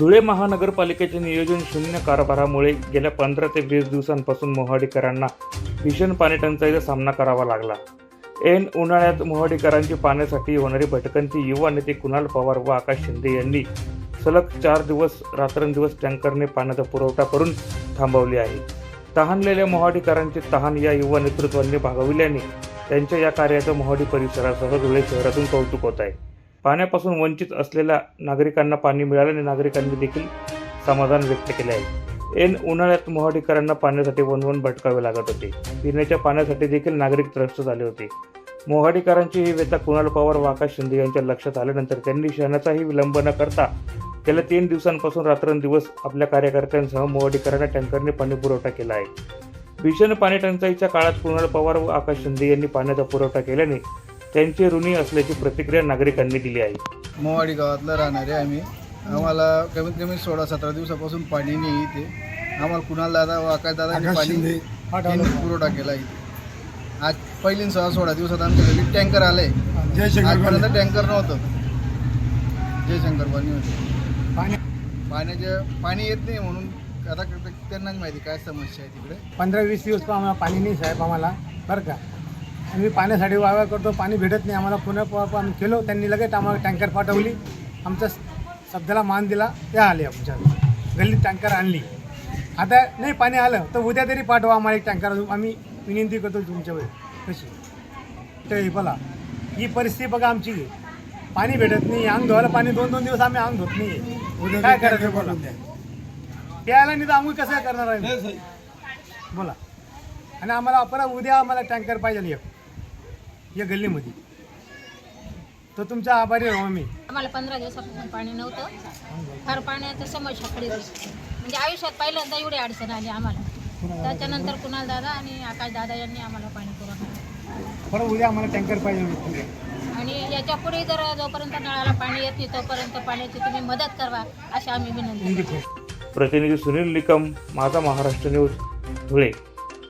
धुळे महानगरपालिकेचे नियोजन शून्य कारभारामुळे गेल्या पंधरा ते वीस दिवसांपासून मोहाडीकरांना भीषण पाणीटंचाईचा सामना करावा लागला. ऐन उन्हाळ्यात मोहाडीकरांची पाण्यासाठी होणारी भटकंती युवा नेते कुणाल पवार व आकाश शिंदे यांनी सलग चार दिवस रात्रंदिवस टँकरने पाण्याचा पुरवठा करून थांबवली आहे. तहानलेल्या मोहाडीकरांची तहान या युवा नेतृत्वाने भागविल्याने त्यांच्या या कार्याचं मोहाडी परिसरासह धुळे शहरातून कौतुक होत आहे. पाण्यापासून वंचित असलेल्या नागरिकांना पाणी मिळाल्याने नागरिकांनी देखील समाधान व्यक्त केले आहे. ऐन उन्हाळ्यात मोहाडीकरांना पाण्यासाठी वनवन भटकावे लागत होते. पिण्याच्या पाण्यासाठी देखील नागरिक त्रस्त झाले होते. मोहाडीकरांची ही व्यथा कुणाल पवार व आकाश शिंदे यांच्या लक्षात आल्यानंतर त्यांनी क्षणाचाही विलंब न करता गेल्या तीन दिवसांपासून रात्रंदिवस आपल्या कार्यकर्त्यांसह मोहाडीकरांना टँकरने पाणी पुरवठा केला आहे. भीषण पाणी टंचाईच्या काळात कुणाल पवार व आकाश शिंदे यांनी पाण्याचा पुरवठा केल्याने त्यांचे ऋणी असल्याची प्रतिक्रिया नागरिकांनी दिली आहे. मोवाडी गावातलं राहणारे आम्ही. आम्हाला कमीत कमी सोळा सतरा दिवसापासून पाणी नाही इथे. आम्हाला कुणाल दादा व आकाश दादा पाणी पुरवठा केला इथे. आज पहिली सहा सोळा दिवसात आमच्या घरी टँकर आले. आजपर्यंत टँकर नव्हतं. जयशंकर पाणी होते. पाण्याचे पाणी येत नाही म्हणून आता त्यांनाच माहिती काय समस्या आहे तिकडे. पंधरा वीस दिवस पण आम्हाला पाणी नाही साहेब आम्हाला. बरं का? आम्ही पाण्यासाठी वावर करतो पाणी भेटत नाही. आम्हाला पुण्या प- आम्ही केलो त्यांनी लगेच आम्हाला टँकर पाठवली. आमच्या शब्दाला मान दिला त्या आले आमच्या गल्लीत टँकर आणली. आता नाही पाणी आलं तर उद्या तरी पाठवा आम्हाला एक टँकर. आम्ही विनंती करतो तुमच्यावर कशी? हे बघा ही परिस्थिती बघा आमची. पाणी भेटत नाही अंग धुवायला पाणी दोन दोन दिवस आम्ही अंग धुत नाही. काय करायचं बोला. प्यायला नाही तर आम्ही कसं करणार आहे बोला. आणि आम्हाला परत उद्या आम्हाला टँकर पाहिजे एक. या गल्लीमध्ये. तर तुमचा आभारी आहे हो आम्ही. आम्हाला पंधरा दिवसापासून पाणी नव्हतं. फार पाण्याचं समस्या होती म्हणजे आयुष्यात पहिल्यांदा एवढी अडचण आली आम्हाला. त्याच्यानंतर कुणाल दादा आणि आकाश दादा यांनी आम्हाला पाणी पुरवठा परत उद्या आम्हाला टँकर पाहिजे आणि याच्यापुढे जर जोपर्यंत नळाला पाणी येत नाही तोपर्यंत पाण्याची तुम्ही मदत करा अशी आम्ही विनंती करतो. प्रतिनिधी सुनील निकम माझा महाराष्ट्र न्यूज धुळे.